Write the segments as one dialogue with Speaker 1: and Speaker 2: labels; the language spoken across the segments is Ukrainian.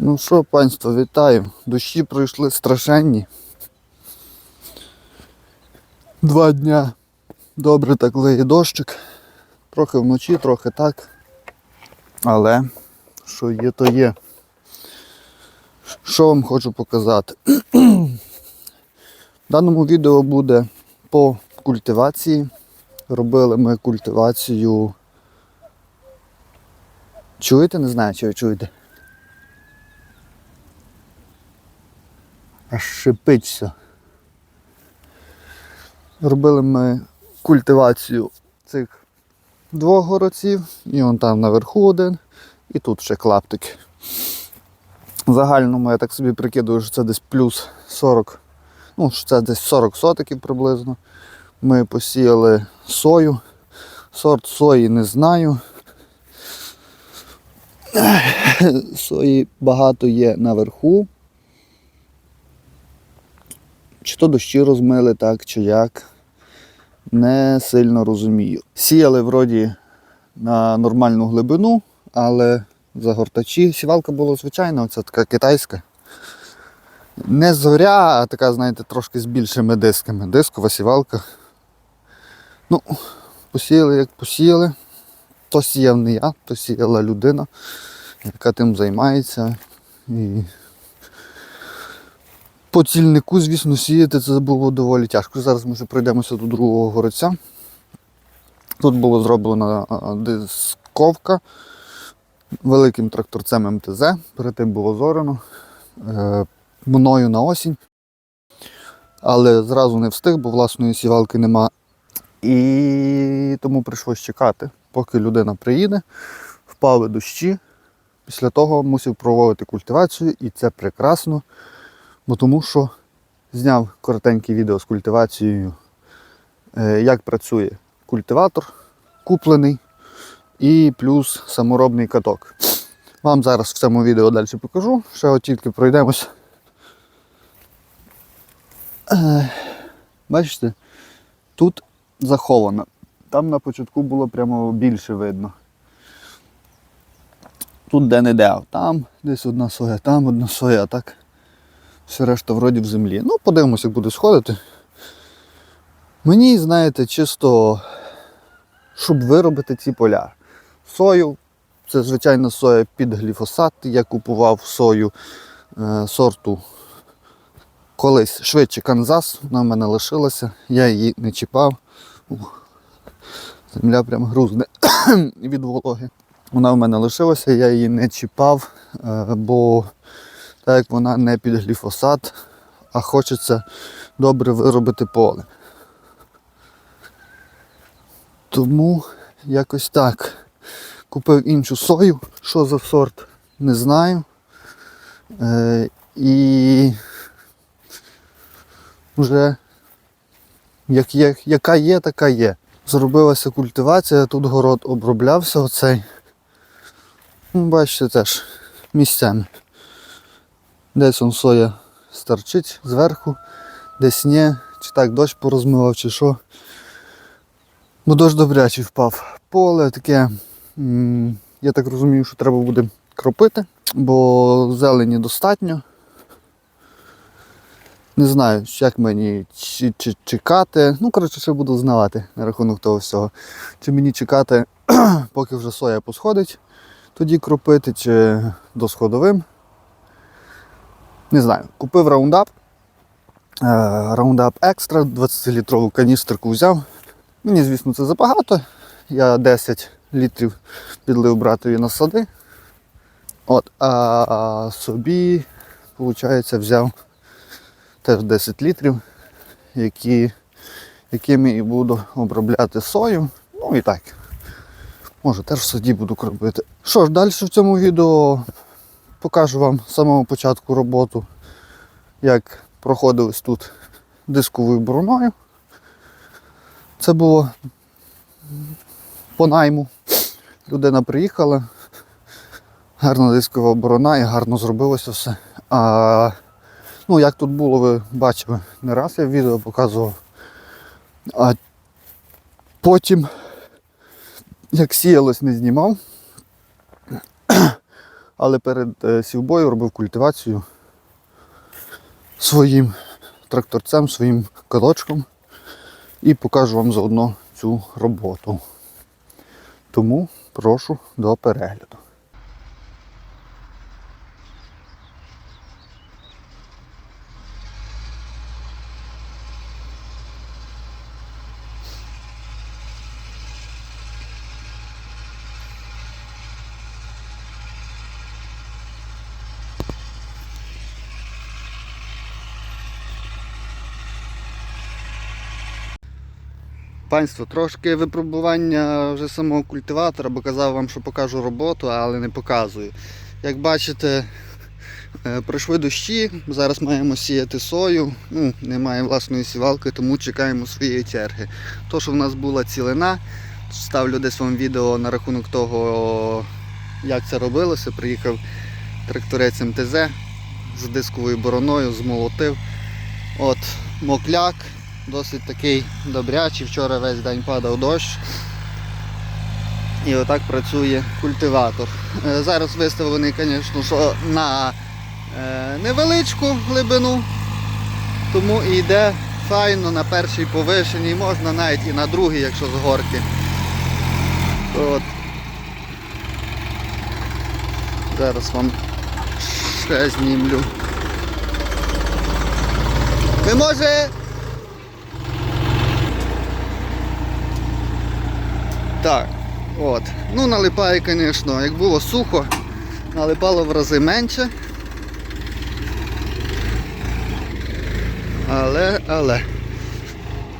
Speaker 1: Ну що, панство, вітаю. Дощі пройшли страшенні. Два дня добре так лиє дощик. Трохи вночі, трохи так. Але що є, то є. Що вам хочу показати? В даному відео буде по культивації. Робили ми культивацію. Чуєте? Не знаю, чи ви чуєте. Аж шипить все. Робили ми культивацію цих двох городців, і он там наверху один, і тут ще клаптики. Загальному я так собі прикидую, що це десь плюс 40, ну, що це десь 40 сотиків приблизно. Ми посіяли сою. Сорт сої не знаю. Сої багато є наверху. Чи то дощі розмили так, чи як. Не сильно розумію. Сіяли вроді на нормальну глибину, але загортачі. Сівалка була звичайна, оця така китайська. Не зоря, а така, знаєте, трошки з більшими дисками. Дискова сівалка. Ну, посіяли, як посіяли. То сіяв не я, то сіяла людина, яка тим займається. І по цільнику, звісно, сіяти це було доволі тяжко. Зараз ми вже пройдемося до другого городця. Тут було зроблена а, дисковка великим тракторцем МТЗ. Перед тим було зорано е, мною на осінь. Але зразу не встиг, бо власної сівалки нема. І тому прийшлось чекати, поки людина приїде, впали дощі. Після того мусив проводити культивацію, і це прекрасно. Бо тому що зняв коротеньке відео з культивацією, е, як працює культиватор куплений і плюс саморобний каток. Вам зараз в цьому відео далі покажу. Ще от тільки пройдемось. Е, Бачите, тут заховано. Там на початку було прямо більше видно. Тут де-не-де, а там десь одна соя, там одна соя, так все решта вроді в землі. Ну, подивимося, як буде сходити. Мені, знаєте, чисто, щоб виробити ці поля. Сою, це звичайна соя під гліфосат. Я купував сою е, сорту колись швидше Канзас, вона в мене лишилася, я її не чіпав. Земля прям грузне від вологи. Вона в мене лишилася, я її не чіпав, е, бо так як вона не під гліфосат, а хочеться добре виробити поле. Тому якось так. Купив іншу сою, що за сорт, не знаю. Е, і вже як є, яка є, така є. Зробилася культивація, тут город оброблявся оцей. Ну, бачите теж місцями. Десь он соя старчить зверху, десь ні, чи так дощ порозмивав, чи що. Бо дощ добрячий впав. Поле таке, я так розумію, що треба буде кропити, бо зелені достатньо. Не знаю, як мені чи, чи чекати. Ну, коротше, ще буду знавати на рахунок того всього. Чи мені чекати, поки вже соя посходить, тоді кропити, чи досходовим. Не знаю. Купив раундап. Раундап екстра, 20-літрову каністрку взяв. Мені, звісно, це забагато. Я 10 літрів підлив братові на сади. От, а собі, виходить, взяв теж 10 літрів, які, якими і буду обробляти сою. Ну і так. Може теж в саді буду робити. Що ж, далі в цьому відео покажу вам з самого початку роботу, як проходилось тут дисковою бороною. Це було по найму. Людина приїхала, гарна дискова борона і гарно зробилося все. А ну, як тут було, ви бачили, не раз я відео показував. А потім, як сіялось, не знімав. Але перед е, сівбою робив культивацію своїм тракторцем, своїм каточком і покажу вам заодно цю роботу. Тому прошу до перегляду. Панство, трошки випробування вже самого культиватора, бо казав вам, що покажу роботу, але не показую. Як бачите, е, пройшли дощі, зараз маємо сіяти сою. Ну, немає власної сівалки, тому чекаємо своєї черги. То, що в нас була цілина, ставлю десь вам відео на рахунок того, як це робилося. Приїхав тракторець МТЗ з дисковою бороною, змолотив. От, мокляк, досить такий добрячий. Вчора весь день падав дощ. І отак працює культиватор. Е, Зараз виставлений, звісно, що на е, невеличку глибину, тому і йде файно на першій повишеній, можна навіть і на другій, якщо з горки. От. Зараз вам ще знімлю. Ви може. Так, от. Ну налипає, звісно, як було сухо, налипало в рази менше. Але, але.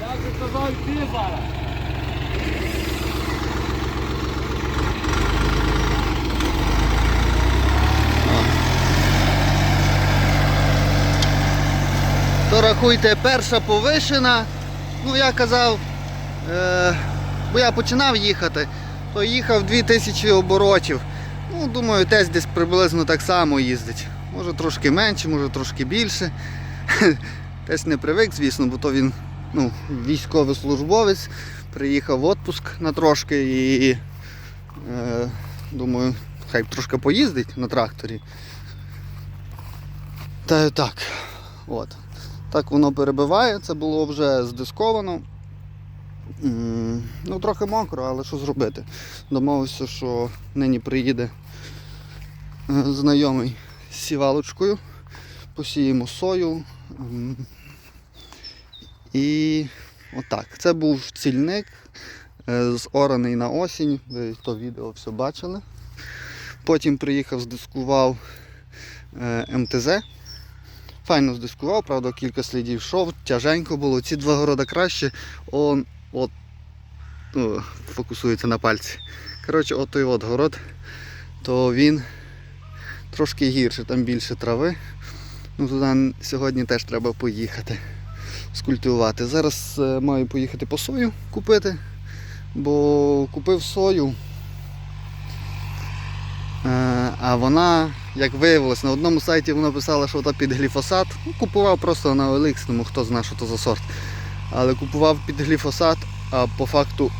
Speaker 2: Я вже казав, йди зараз.
Speaker 1: То рахуйте, перша повишена. Ну я казав, е, бо я починав їхати, то їхав 2000 оборотів. Ну, думаю, тесть десь приблизно так само їздить. Може трошки менше, може трошки більше. Тесть не привик, звісно, бо то він ну, військовий службовець. Приїхав в отпуск на трошки і е, думаю, хай трошки поїздить на тракторі. Та так. От. Так воно перебиває, це було вже здисковано. Ну, трохи мокро, але що зробити? Домовився, що нині приїде е, знайомий з сівалочкою, посіємо сою. І отак. Це був цільник е, зораний на осінь. Ви то відео все бачили. Потім приїхав, здискував е, МТЗ. Файно здискував, правда, кілька слідів йшов, тяженько було. Ці два города краще. Он от о, фокусується на пальці. Коротше, от той от город, то він трошки гірше, там більше трави. Ну туди сьогодні теж треба поїхати, скультивувати. Зараз е, маю поїхати по сою купити, бо купив сою. Е, А вона, як виявилось, на одному сайті вона писала, що вона під гліфосат. Ну, купував просто на OLX, хто знає, що це за сорт. Але купував під гліфосат, а по факту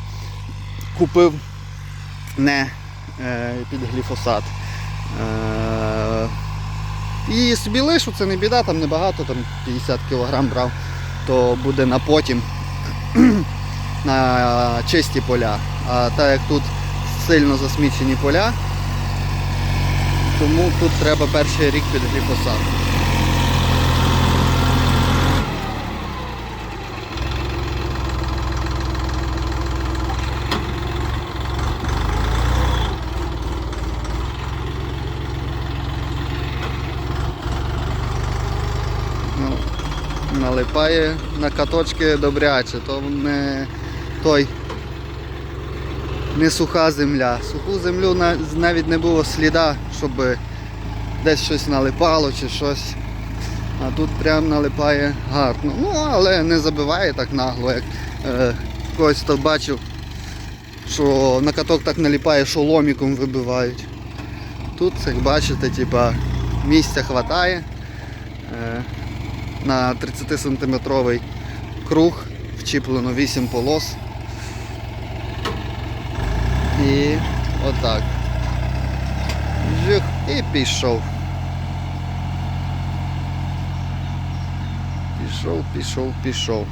Speaker 1: купив не е, під гліфосат. Е, і собі лишу, це не біда, там небагато, там 50 кг брав, то буде на потім на чисті поля. А так як тут сильно засмічені поля, тому тут треба перший рік під гліфосат. Налипає на каточки добряче, то не той не суха земля. Суху землю навіть не було сліда, щоб десь щось налипало чи щось. А тут прям налипає гарно. Ну, але не забиває так нагло, як е, когось то бачив, що на каток так наліпає, що ломіком вибивають. Тут, як бачите, типа, місця хватає. Е, на 30 сантиметровий круг вчіплено 8 полос. І отак. Жих. І пішов. Пішов, пішов, пішов.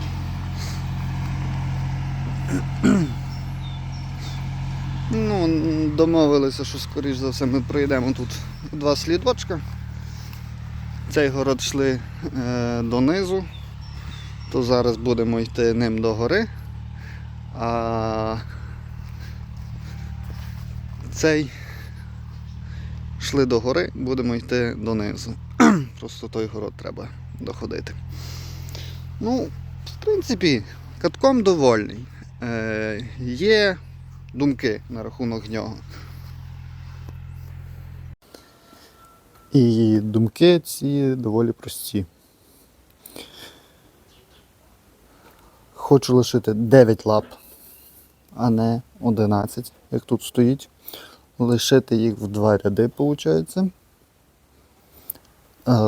Speaker 1: Ну, домовилися, що скоріш за все ми пройдемо тут два слідочка. Цей город йшли е, донизу, то зараз будемо йти ним до гори. А цей йшли до гори, будемо йти донизу. Просто той город треба доходити. Ну, в принципі, катком довольний. Е, є думки на рахунок нього. І думки ці доволі прості. Хочу лишити 9 лап, а не 11, як тут стоїть. Лишити їх в два ряди, виходить. Е,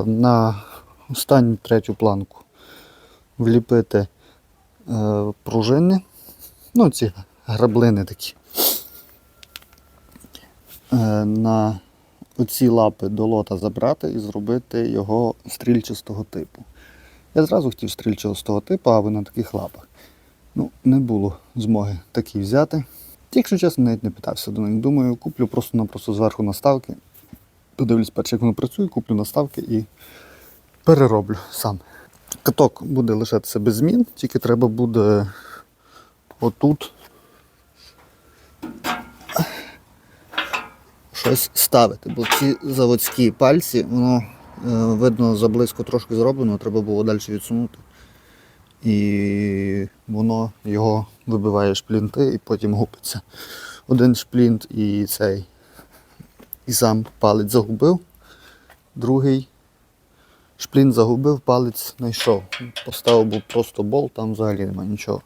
Speaker 1: На останню третю планку вліпити е, пружини. Ну, ці граблини такі. Е, На оці лапи до лота забрати і зробити його стрільчастого типу. Я зразу хотів стрільчастого типу, аби на таких лапах. Ну, не було змоги такі взяти. Якщо чесно, навіть не питався до них. Думаю, куплю просто-напросто зверху наставки. Подивлюсь перше, як воно працює, куплю наставки і перероблю сам. Каток буде лишатися без змін, тільки треба буде отут щось ставити, бо ці заводські пальці, воно е, видно заблизько трошки зроблено, треба було далі відсунути. І воно його вибиває шплінти і потім губиться. Один шплінт і цей і сам палець загубив, другий шплінт загубив, палець знайшов. Поставив був просто болт, там взагалі немає нічого.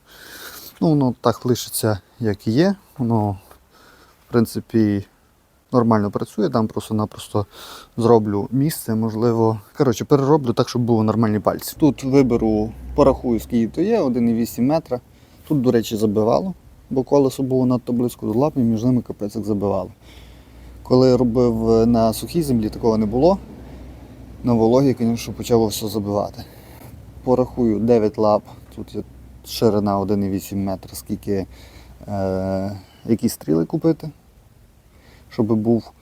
Speaker 1: Ну, воно так лишиться, як і є. Воно, в принципі, нормально працює, там просто-напросто зроблю місце, можливо. Коротше, перероблю так, щоб були нормальні пальці. Тут виберу, порахую, скільки то є, 1,8 метра. Тут, до речі, забивало, бо колесо було надто близько до лап і між ними капець забивало. Коли робив е, на сухій землі, такого не було. На вологі, звісно, почало все забивати. Порахую 9 лап, тут є ширина 1,8 метра, скільки е, які стріли купити, щоб був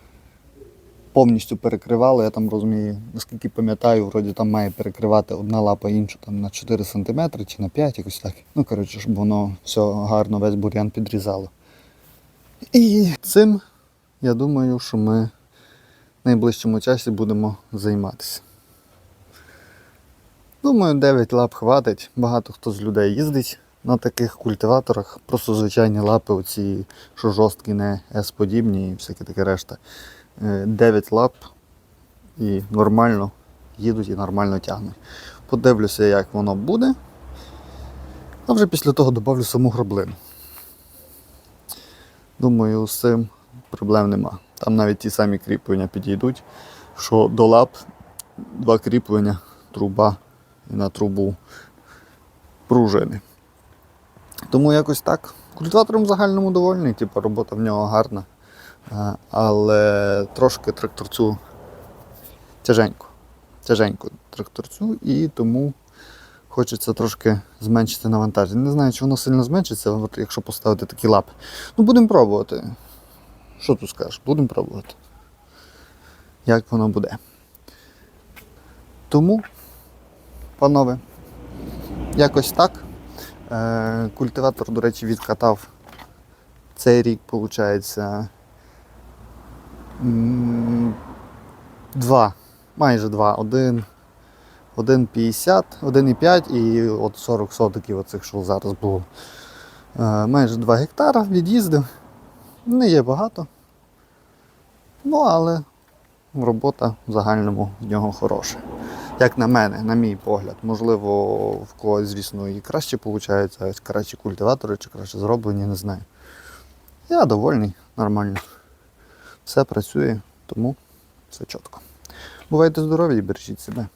Speaker 1: повністю перекривало. Я там розумію, наскільки пам'ятаю, вроді там має перекривати одна лапа іншу там, на 4 см чи на 5, якось так. Ну, коротше, щоб воно все гарно весь бур'ян підрізало. І цим я думаю, що ми в найближчому часі будемо займатися. Думаю, 9 лап хватить. Багато хто з людей їздить на таких культиваторах. Просто звичайні лапи, оці, що жорсткі, не С-подібні і всяке таке решта. 9 лап і нормально їдуть і нормально тягнуть. Подивлюся, як воно буде. А вже після того додавлю саму граблину. Думаю, з цим проблем нема. Там навіть ті самі кріплення підійдуть, що до лап два кріплення, труба і на трубу пружини. Тому якось так. Культиватором в загальному довольний, типу, робота в нього гарна. Але трошки тракторцю тяженько. Тяженько тракторцю і тому хочеться трошки зменшити навантаження. Не знаю, чи воно сильно зменшиться, якщо поставити такі лапи. Ну, будемо пробувати. Що тут скажеш? Будемо пробувати. Як воно буде. Тому, панове, якось так. Е, Культиватор, до речі, відкатав цей рік, виходить, два, майже два. Один, 1,50, 1,5 і от 40 сотиків оцих, що зараз було. Е, Майже 2 гектара від'їздив. Не є багато. Ну, але робота в загальному в нього хороша. Як на мене, на мій погляд. Можливо, в когось, звісно, і краще виходить, кращі культиватори чи краще зроблені, не знаю. Я довольний, нормально. Все працює, тому все чітко. Бувайте здорові і бережіть себе.